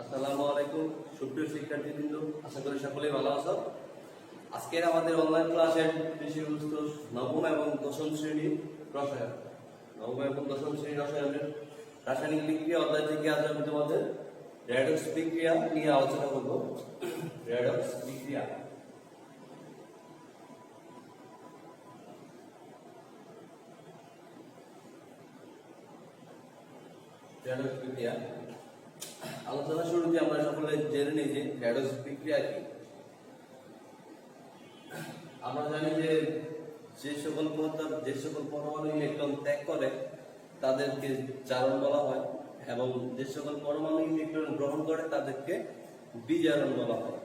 আসসালামু আলাইকুম, সুপ্রিয় শিক্ষার্থীবৃন্দ, আশা করি সকলেই ভালো আছো। আজকের আমাদের অনলাইন ক্লাসের বিষয়বস্তু নবম এবং দশম শ্রেণি রসায়ন। নবম এবং দশম শ্রেণি রসায়নের রাসায়নিক বিক্রিয়া অধ্যায় থেকে আজ আমি তোমাদের রেডক্স বিক্রিয়া নিয়ে আলোচনা করব। রেডক্স বিক্রিয়া। রেডক্স বিক্রিয়া। আলোচনা শুরুতে আমরা সকলে জেনে নিই যে রেডক্স বিক্রিয়া কি। আমরা জানি যে যে সকল পদার্থ যে সকল পরমাণু ইলেকট্রন ত্যাগ করে, তাদেরকে জারণ বলা হয় এবং যে সকল পরমাণু ইলেকট্রন গ্রহণ করে, তাদেরকে বিজারণ বলা হয়।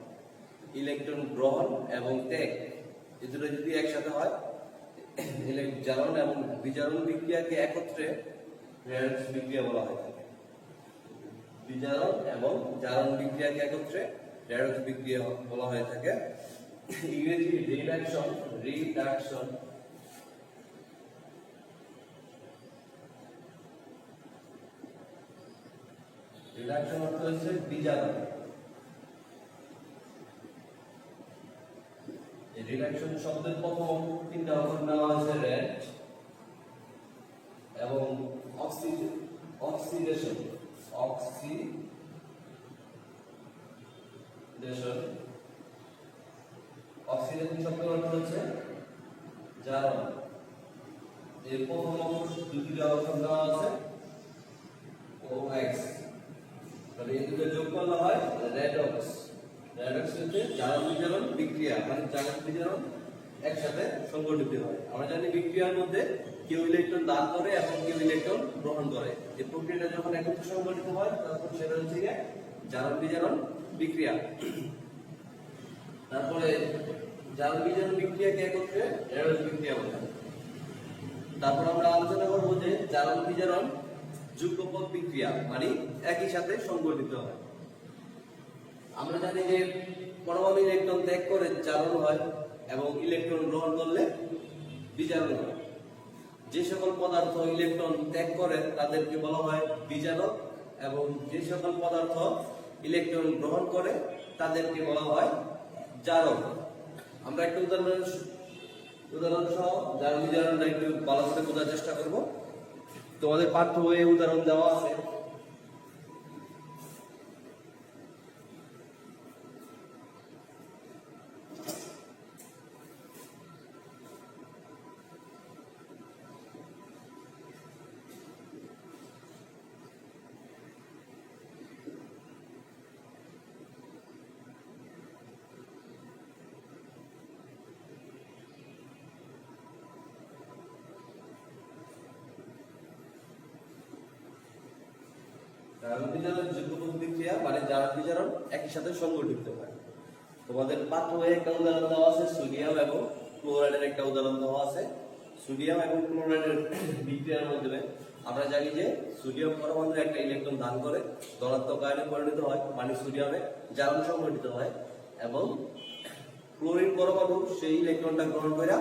ইলেকট্রন গ্রহণ এবং ত্যাগ, এই দুটো যদি একসাথে হয় জারণ এবং বিজারণ বিক্রিয়াকে একত্রে বিক্রিয়া বলা হয়। বিজারণ এবং জারণ বিক্রিয়াকে একত্রে? রেডক্স বিক্রিয়া বলা হয়ে থাকে। ইংরেজি রিডাকশন রিডাকশন। রিডাকশন অর্থ হচ্ছে বিজারণ। রিডাকশন শব্দের প্রথম তিনটা অক্ষর নেওয়া হয়েছে রেড এবং অক্সিজেন অক্সিডেশন। অক্সিডেশন অক্সিডেশন শব্দের অর্থ হচ্ছে? জারণ। এর প্রথম দুটি অক্ষর দেওয়া আছে, ও তাহলে এই দুটো যোগ করলে হয় রেডক্স রেডক্স হচ্ছে জারণ বিক্রিয়া মানে জারণ বিজারণ একসাথে সংগঠিত হয়। আমরা জানি বিক্রিয়ার মধ্যে কেউ ইলেকট্রন দান করে এবং কেউ ইলেকট্রন গ্রহণ করে। এই প্রক্রিয়াটা যখন একত্রে সংগঠিত হয়, তখন সেটা হচ্ছে জারণ বিজারণ বিক্রিয়া। তারপরে জারণ বিজারণ বিক্রিয়াকে একত্রে রেডক্স বিক্রিয়া বলে। তারপর আমরা আলোচনা করব যে জারণ বিজারণ যুগপৎ বিক্রিয়া মানে একই সাথে সংগঠিত হয়। আমরা জানি যে পরমাণু ইলেকট্রন ত্যাগ করে জারণ হয় এবং ইলেকট্রন গ্রহণ করলে বিজারণ হয়। যে সকল পদার্থ ইলেকট্রন ত্যাগ করে, তাদেরকে বলা হয় বিজারক এবং যে সকল পদার্থ ইলেকট্রন গ্রহণ করে, তাদেরকে বলা হয় জারক আমরা একটা উদাহরণ উদাহরণ সহ যার বিজারণটা একটু ভালো করে বোঝার চেষ্টা করব। তোমাদের পাঠ্য বইয়ে উদাহরণ দেওয়া আছে। জারণ বিজারণ যুগপৎ বিক্রিয়া মানে জারণ বিজারণ একই সাথে সংগঠিত হয়। তোমাদের পাঠ্য একটা উদাহরণ দেওয়া আছে সোডিয়াম এবং ক্লোরাইডের একটা উদাহরণ দেওয়া আছে। সোডিয়াম এবং ক্লোরাইডের বিক্রিয়ার মাধ্যমে আমরা জানি যে সোডিয়াম পরমাণু একটা ইলেকট্রন দান করে, ধনাত্মক আয়নে পরিণত হয় মানে সোডিয়ামে জারণ সংগঠিত হয় এবং ক্লোরিন পরমাণু সেই ইলেকট্রনটা গ্রহণ করে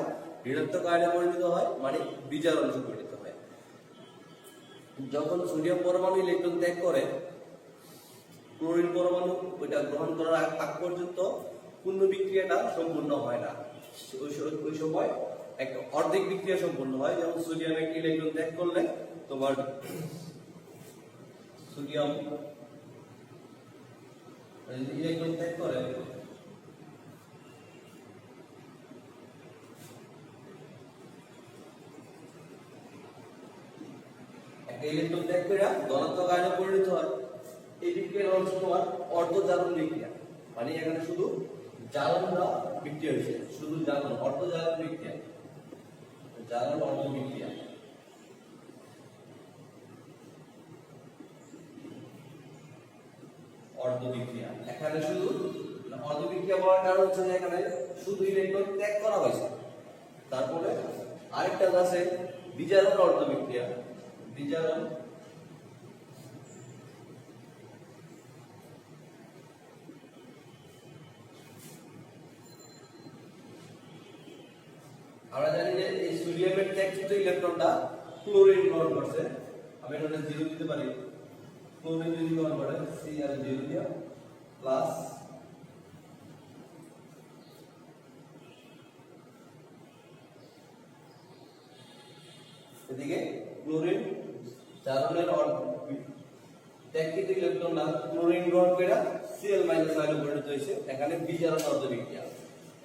ঋণাত্মক আয়নে পরিণত হয় মানে বিজারণ সংগঠিত যখন সোডিয়াম পরমাণু ইলেকট্রন ত্যাগ করে, ক্লোরিন পরমাণু, ওইটা গ্রহণ করার আগ পর্যন্ত পূর্ণ বিক্রিয়াটা সম্পূর্ণ হয় না। ওই সময় একটা অর্ধেক বিক্রিয়া সম্পূর্ণ হয়। যেমন সোডিয়াম একটি ইলেকট্রন ত্যাগ করলে তোমার সোডিয়াম, ইলেকট্রন ত্যাগ করে একটা ইলেকট্রন ত্যাগ করে ধনাত্মক আয়নে পরিণত হয়। এই বিক্রিয়া হচ্ছে তোমার অর্ধ জারণ বিক্রিয়া। মানে এখানে শুধু জারণটা বিক্রিয়া হয়েছে, শুধু জারণ অর্ধ জারণ বিক্রিয়া জারণ অর্ধ বিক্রিয়া। অর্ধ বিক্রিয়া। এখানে শুধু অর্ধ বিক্রিয়া বলার কারণ হচ্ছে যে এখানে শুধু ইলেকট্রন ত্যাগ করা হয়েছে। তারপরে আরেকটা আছে বিজারণ অর্ধ বিক্রিয়া। বিজারণ। আমরা জানি যে এই সোডিয়ামের ত্যাগকৃত ইলেকট্রনটা ক্লোরিন গ্রহণ করছে। আমি এটা জিরো দিতে পারি। ক্লোরিন যদি গ্রহণ করে সিএল জিরো প্লাস এদিকে ক্লোরিন চারনের ট্যাকটিক ইলেকট্রন না ক্লোরিন গ্রহণ করে সিএল মাইনাস আয়নে পরিণত হয়েছে এখানে বিজারণ অর্ধ বিক্রিয়া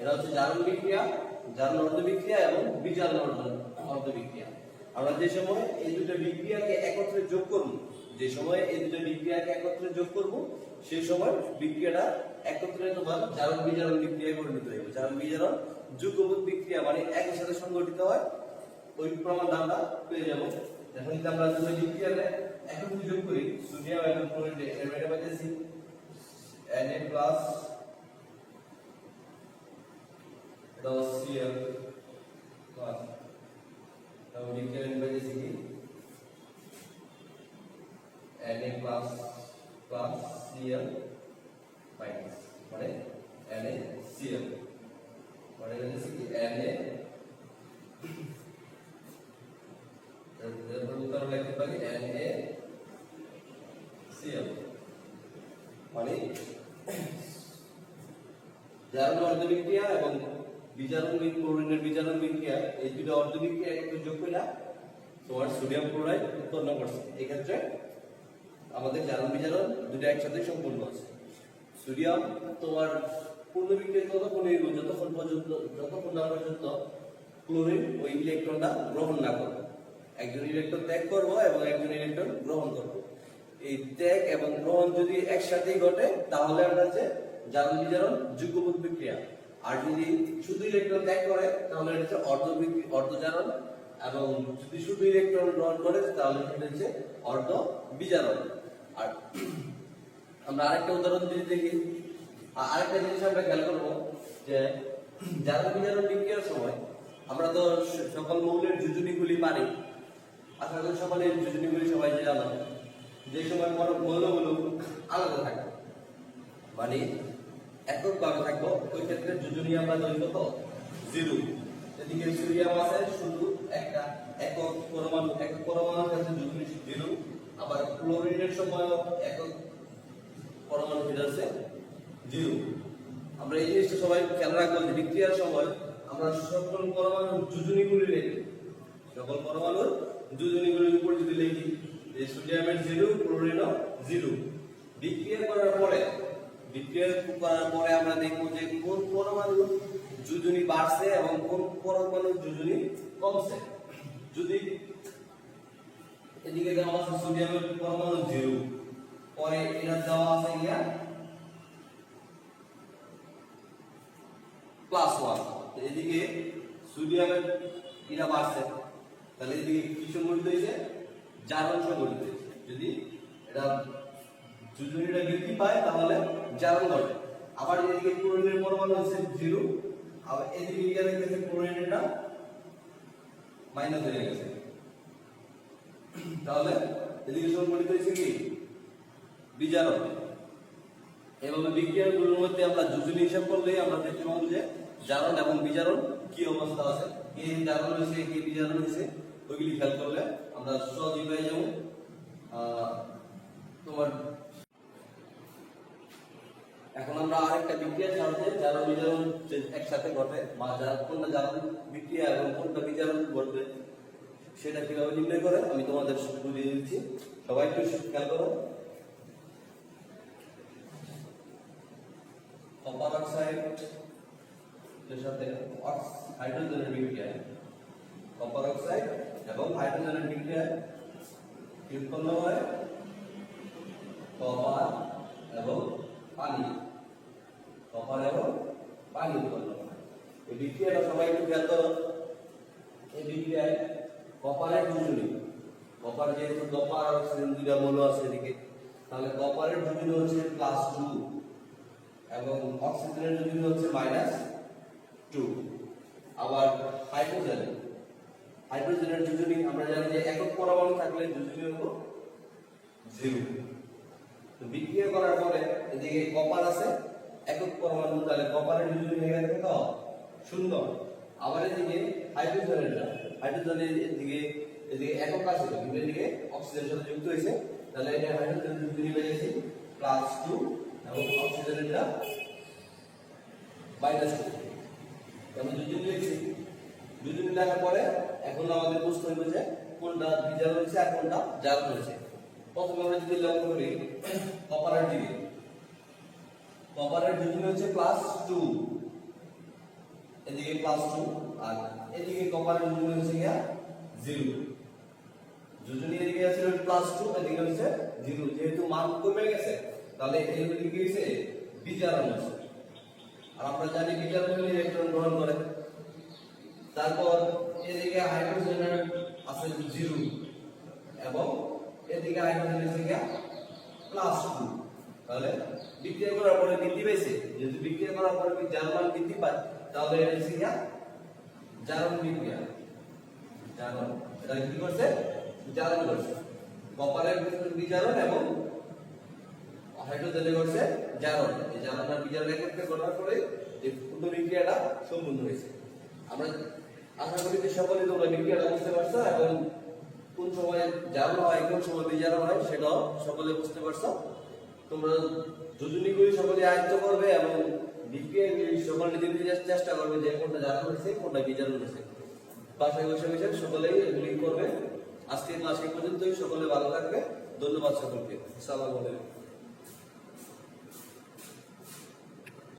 এটা হচ্ছে জারণ বিক্রিয়া, জারণ অর্ধ বিক্রিয়া এবং বিজারণ অর্ধ বিক্রিয়া আমরা যে সময় এই দুটো বিক্রিয়াকে একত্রে যোগ করব, যে সময় এই দুটো বিক্রিয়াকে একত্রে যোগ করব, সেই সময় বিক্রিয়াটা একত্রে তোমার জারণ বিজারণ বিক্রিয়ায় পরিণত হয়ে জারণ বিজারণ যুগপৎ বিক্রিয়া মানে একই সাথে সংগঠিত হয়, ওই প্রমাণ আমরা পেয়ে যাব। এখন যদি আমরা দুটো বিক্রিয়াকে একত্রে যোগ করি সোডিয়াম এবং ক্লোরিন এর মেটা পাইতেছি Na প্লাস এটা Cl প্লাস তাহলে বিক্রিয়া পাইতেছি কি? Na plus plus Cl minus মানে NaCl মানে হচ্ছে কি Na এর উত্তর লিখতে পারি NaCl মানে অর্ধ বিক্রিয়া এবং বিজারণ ক্লোরিনের বিজারণ বিক্রিয়া এই দুটো অর্ধ বিক্রিয়া একত্রে যোগ করে তোমার সোডিয়াম ক্লোরাইড উৎপন্ন করছে। এই ক্ষেত্রে আমাদের জারণ বিজারণ দুটো একসাথে সম্পূর্ণ আছে। সোডিয়াম তোমার পূর্ণ ততক্ষণ এগোবে যতক্ষণ পর্যন্ত, যতক্ষণ না পর্যন্ত ক্লোরিন ওই ইলেকট্রনটা গ্রহণ না করবে। একজন ইলেকট্রন ত্যাগ করব এবং একজন ইলেকট্রন গ্রহণ করব। এই ত্যাগ এবং গ্রহণ যদি একসাথেই ঘটে, তাহলে আমরা হচ্ছে জারণ বিজারণ যুগ্মপদ বিক্রিয়া। আর যদি শুধু ইলেকট্রন ত্যাগ করে, তাহলে এটা হচ্ছে অর্ধ বিক্রি- অর্ধ এবং যদি শুধু ইলেকট্রন গ্রহণ করে, তাহলে সেটা হচ্ছে অর্ধ বিজারণ। আর আমরা আরেকটা উদাহরণ যদি দেখি। আ- আরেকটা জিনিস আমরা খেয়াল করব যে জারণ বিজারণ বিক্রিয়ার সময়, আমরা তো সকল মৌলের যোজনীগুলি পারি। আশা করি সকলের যোজনীগুলি সবাই জানো। যে সময় মৌল- মৌলগুলো আলাদা থাকবে মানে এককভাবে থাকব ওই ক্ষেত্রে যোজনী আমরা ধরি কত জিরো। এদিকে সোডিয়াম আছে শুধু একটা একক পরমাণু, একক পরমাণুর কাছে যোজনী জিরো, আবার ক্লোরিনের সময় একক পরমাণু ফিরে আছে জিরো। আমরা এই জিনিসটা সবাই খেয়াল রাখব যে বিক্রিয়ার সময় আমরা সকল পরমাণুর যোজনীগুলি লিখি। সকল পরমাণুর যোজনীগুলির উপর যদি লিখি, যে সোডিয়ামের জিরো, ক্লোরিনও জিরো। বিক্রিয়া করার পরে বিক্রিয়া করার পরে আমরা দেখব যে কোন পরমাণুর যোজনী বাড়ছে এবং কোন পরমাণুর যোজনী কমছে। যদি এদিকে দেওয়া আছে সোডিয়ামের পরমাণু জিরো, পরে এটা দেওয়া আছে ইয়া প্লাস ওয়ান এদিকে সোডিয়ামের এটা বাড়ছে, তাহলে এদিকে কি সংগঠিত হয়েছে? জারণ সংগঠিত হয়েছে। যদি এটা যোজনীটা বৃদ্ধি পায়, তাহলে জারণ ঘটে আবার এদিকে ক্লোরিনের পরমাণু হচ্ছে জিরো, আবার এদিকে গিয়ে দেখতেছে ক্লোরিনটা মাইনাস হয়ে গেছে। তাহলে এদিকে সংগঠিত হয়েছে কি? বিজারণ। এভাবে বিক্রিয়াগুলোর মধ্যে আমরা যোজনী হিসাব করলে আমরা দেখতে পাবো যে জারণ এবং বিজারণ কি অবস্থা আছে। কে জারণ হয়েছে, কে বিজারণ হয়েছে, ওইগুলি খেয়াল করলে আমরা সহজেই পেয়ে যাব। তোমার এখন আমরা আরেকটা বিক্রিয়ার সাহায্যে যারা বিজারণ একসাথে ঘটে, বা যারা কোনটা জারণ বিক্রিয়া এবং কোনটা বিজারণ ঘটবে, সেটা কীভাবে নির্ণয় করে, আমি তোমাদের বুঝিয়ে দিচ্ছি। সবাই একটু খেয়াল করো। কপার অক্সাইড এর সাথে হাইড্রোজেনের বিক্রিয়া, কপার অক্সাইড এবং হাইড্রোজেনের বিক্রিয়া উৎপন্ন হয়? কপার এবং পানি। এবং পানি উৎপন্ন হয় এই বিক্রিয়াটা সবাই একটু করো এই বিক্রিয়ায় কপারের যোজনী কপার যেহেতু কপার আর অক্সিজেন দুইটা মৌল আছে এদিকে। তাহলে কপারের যোজনী হচ্ছে প্লাস টু এবং অক্সিজেনের যোজনী হচ্ছে মাইনাস টু আবার হাইড্রোজেন হাইড্রোজেনের যোজনী আমরা জানি যে একক পরমাণু থাকলে যোজনী হলো জিরো বিক্রিয়া করার পরে এদিকে কপার আছে একক পরমাণু তাহলে কপারের যোজনী হয়ে গেছে কত শূন্য আবার এদিকে হাইড্রোজেনের হাইড্রোজেনের এদিকে এদিকে একক আছে কিন্তু এদিকে অক্সিজেনের সাথে যুক্ত হয়েছে। তাহলে এটা হাইড্রোজেন যুক্ত নিয়ে গেছে প্লাস টু এবং অক্সিজেনটা মাইনাস টু আমি দুজন লিখছি দুজন লেখার পরে এখন আমাদের বুঝতে হবে যে কোনটা বিজার রয়েছে আর কোনটা জার রয়েছে প্রথমে আমরা যদি লক্ষ্য করি কপারের দিকে। কপারের দুজন হচ্ছে প্লাস টু এদিকে প্লাস টু আর এদিকে কপারের দুজন হচ্ছে গিয়া জিরো দুজনই এদিকে আছে প্লাস টু এদিকে হচ্ছে জিরো যেহেতু মান কমে গেছে, তাহলে এদিকে কি হয়েছে? বিজারণ হচ্ছে আর আমরা জানি বিজারণ ইলেকট্রন গ্রহণ করে। তারপর এদিকে হাইড্রোজেনের আছে জিরো এবং এদিকে হাইড্রোজেন আছে গিয়া প্লাস টু তাহলে বিক্রিয়া করার পরে বৃদ্ধি পেয়েছে যদি বিক্রিয়া করার পরে জার্মান বৃদ্ধি পায় তাহলে এটা হচ্ছে গিয়া জারণ বিক্রিয়া। জারণ, এটা কি করছে? জারণ করছে। কপারের বিজারণ এবং হাইড্রোজেনে করছে জারণ। এই জারণ আর বিজারণ একত্রে করার পরে এই পূর্ণ বিক্রিয়াটা সম্পূর্ণ হয়েছে। আমরা আশা করি যে সকলে তোমরা বিক্রিয়াটা বুঝতে পারছ এবং কোন সময় জারণ হয়, কোন সময় বিজারণ হয়, সেটাও সকলে বুঝতে পারছ। তোমরা করে সকলে আয়ত্ত করবে এবং বিক্রিয়া সকলে নিজে চেষ্টা করবে যে কোনটা জানা হয়েছে, কোনটা বিজারণ হয়েছে। বাসায় বসে বসে সকলেই এগুলি করবে। আজকে মাসে পর্যন্তই। সকলে ভালো থাকবে। ধন্যবাদ সকলকে। সালাম আলাইকুম।